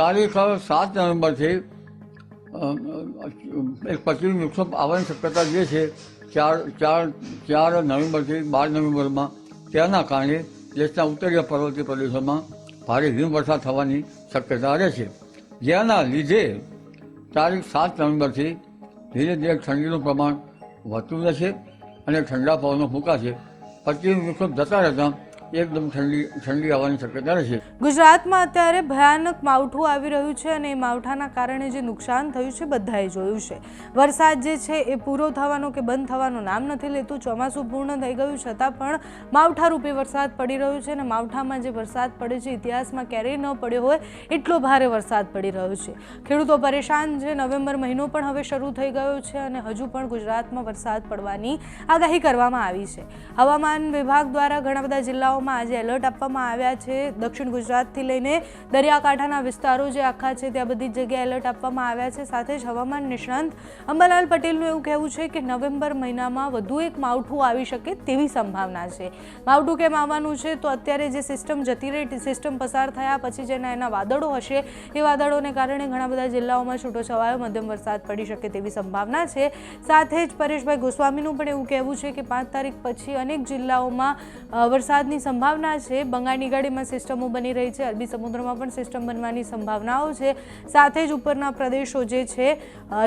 તારીખ સાત નવેમ્બરથી એક પચીસ વિક્ષોપ આવવાની શક્યતા જે છે, ચાર ચાર ચાર નવેમ્બરથી બાર નવેમ્બરમાં, તેના કારણે દેશના ઉત્તરીય પર્વતીય પ્રદેશોમાં ભારે હિમવર્ષા થવાની શક્યતા રહે છે. જેના લીધે તારીખ સાત નવેમ્બરથી ધીરે ધીરે ઠંડીનું પ્રમાણ વધતું રહેશે અને ઠંડા પવનો ફૂંકાશે. પચીસ વિક્ષોપ જતા રહેતા એકદમ ઠંડી ઠંડી આવવાની શક્યતા રહેશે. ગુજરાતમાં અત્યારે ભયાનક માવઠું આવી રહ્યું છે અને એ માવઠાના કારણે જે નુકસાન થયું છે બધાએ જોયું છે. વરસાદ જે છે એ પૂરો થવાનો કે બંધ થવાનું નામ નથી લેતું, ચોમાસું પૂર્ણ થઈ ગયું છતાં પણ માવઠા રૂપે વરસાદ પડી રહ્યો છે અને માવઠામાં જે વરસાદ પડે છે, ઇતિહાસમાં ક્યારેય ન પડ્યો હોય એટલો ભારે વરસાદ પડી રહ્યો છે. ખેડૂતો પરેશાન છે, નવેમ્બર મહિનો પણ હવે શરૂ થઈ ગયો છે અને હજુ પણ ગુજરાતમાં વરસાદ પડવાની આગાહી કરવામાં આવી છે. હવામાન વિભાગ દ્વારા ઘણા બધા જિલ્લાઓમાં આજે એલર્ટ આપવામાં આવ્યા છે. દક્ષિણ ગુજરાતથી લઈને દરિયાકાંઠાના વિસ્તારો જે આખા છે, ત્યાં બધી જગ્યાએ એલર્ટ આપવામાં આવ્યા છે. સાથે જ હવામાન નિષ્ણાંત અંબાલાલ પટેલનું એવું કહેવું છે કે નવેમ્બર મહિનામાં વધુ એક માવઠું આવી શકે તેવી સંભાવના છે. માવઠું કેમ આવવાનું છે? તો અત્યારે જે સિસ્ટમ જતી રહી, સિસ્ટમ પસાર થયા પછી જેના એના વાદળો હશે. એ વાદળોને કારણે ઘણા બધા જિલ્લાઓમાં છૂટોછવાયો મધ્યમ વરસાદ પડી શકે તેવી સંભાવના છે. સાથે જ પરેશભાઈ ગોસ્વામીનું પણ એવું કહેવું છે કે પાંચ તારીખ પછી અનેક જિલ્લાઓમાં વરસાદની સંભાવના છે. બંગાળની ગાડીમાં સિસ્ટમો બની રહી છે. અરબી સમુદ્રમાં પણ સિસ્ટમ બનવાની સંભાવનાઓ છે. સાથે જ ઉપરના પ્રદેશો જે છે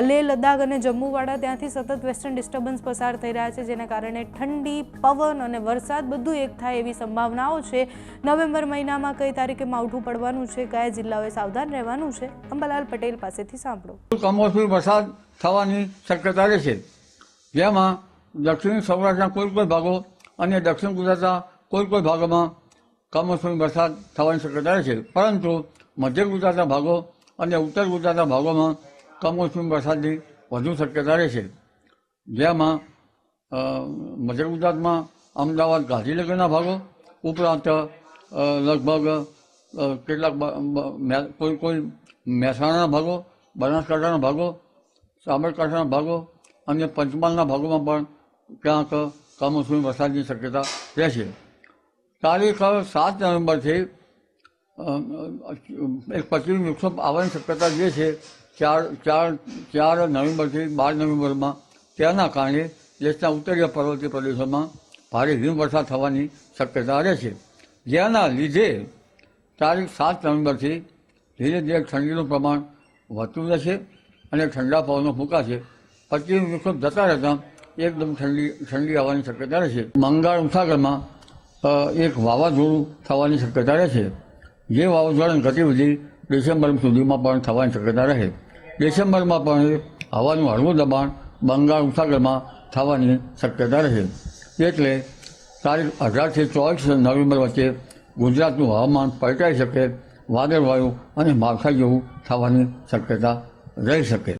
લેહ, લદ્દાખ અને જમ્મુવાળા ત્યાંથી સતત વેસ્ટર્ન ડિસ્ટર્બન્સ પસાર થઈ રહ્યા છે, જેના કારણે ઠંડી, પવન અને વરસાદ બધું એક થાય એવી સંભાવનાઓ છે. નવેમ્બર મહિનામાં કઈ તારીખે માવઠું પડવાનું છે, કયા જિલ્લાઓએ સાવધાન રહેવાનું છે, અંબાલાલ પટેલ પાસેથી સાંભળો. કમોસમી વરસાદ થવાની શક્યતા રહેશે. જેમાં દક્ષિણ સૌરાષ્ટ્રના કોઈ કોઈ ભાગો અને દક્ષિણ ગુજરાતના કોઈ કોઈ ભાગોમાં કમોસમી વરસાદ થવાની શક્યતા રહેશે પરંતુ મધ્ય ગુજરાતના ભાગો અને ઉત્તર ગુજરાતના ભાગોમાં કમોસમી વરસાદની વધુ શક્યતા રહેશે જેમાં મધ્ય ગુજરાતમાં અમદાવાદ, ગાંધીનગરના ભાગો ઉપરાંત લગભગ કેટલાક કોઈ કોઈ મહેસાણાના ભાગો, બનાસકાંઠાના ભાગો, સાબરકાંઠાના ભાગો અને પંચમહાલના ભાગોમાં પણ ક્યાંક કમોસમી વરસાદની શક્યતા રહેશે તારીખ સાત નવેમ્બરથી એક પચીસ વિક્ષોપ આવવાની શક્યતા જે છે ચાર ચાર ચાર નવેમ્બરથી બાર નવેમ્બરમાં. તેના કારણે દેશના ઉત્તરીય પર્વતીય પ્રદેશોમાં ભારે હિમવર્ષા થવાની શક્યતા રહેશે જેના લીધે તારીખ સાત નવેમ્બરથી ધીરે ધીરે ઠંડીનું પ્રમાણ વધતું રહેશે અને ઠંડા પવનો ફૂંકાશે. પચીસ વિક્ષોપ જતા રહેતા એકદમ ઠંડી ઠંડી આવવાની શક્યતા રહેશે બંગાળ ઉપસાગરમાં અ, એક વાવાઝોડું થવાની શક્યતા રહે છે. જે વાવાઝોડાની ગતિવિધિ ડિસેમ્બર સુધીમાં પણ થવાની શક્યતા રહે. ડિસેમ્બરમાં પણ હવાનું હળવું દબાણ બંગાળ ઉપસાગરમાં થવાની શક્યતા રહે. એટલે તારીખ અઢારથી ચોવીસ નવેમ્બર વચ્ચે ગુજરાતનું હવામાન પલટાઈ શકે, વાદળવાયું અને માવઠા જેવું થવાની શક્યતા રહી શકે.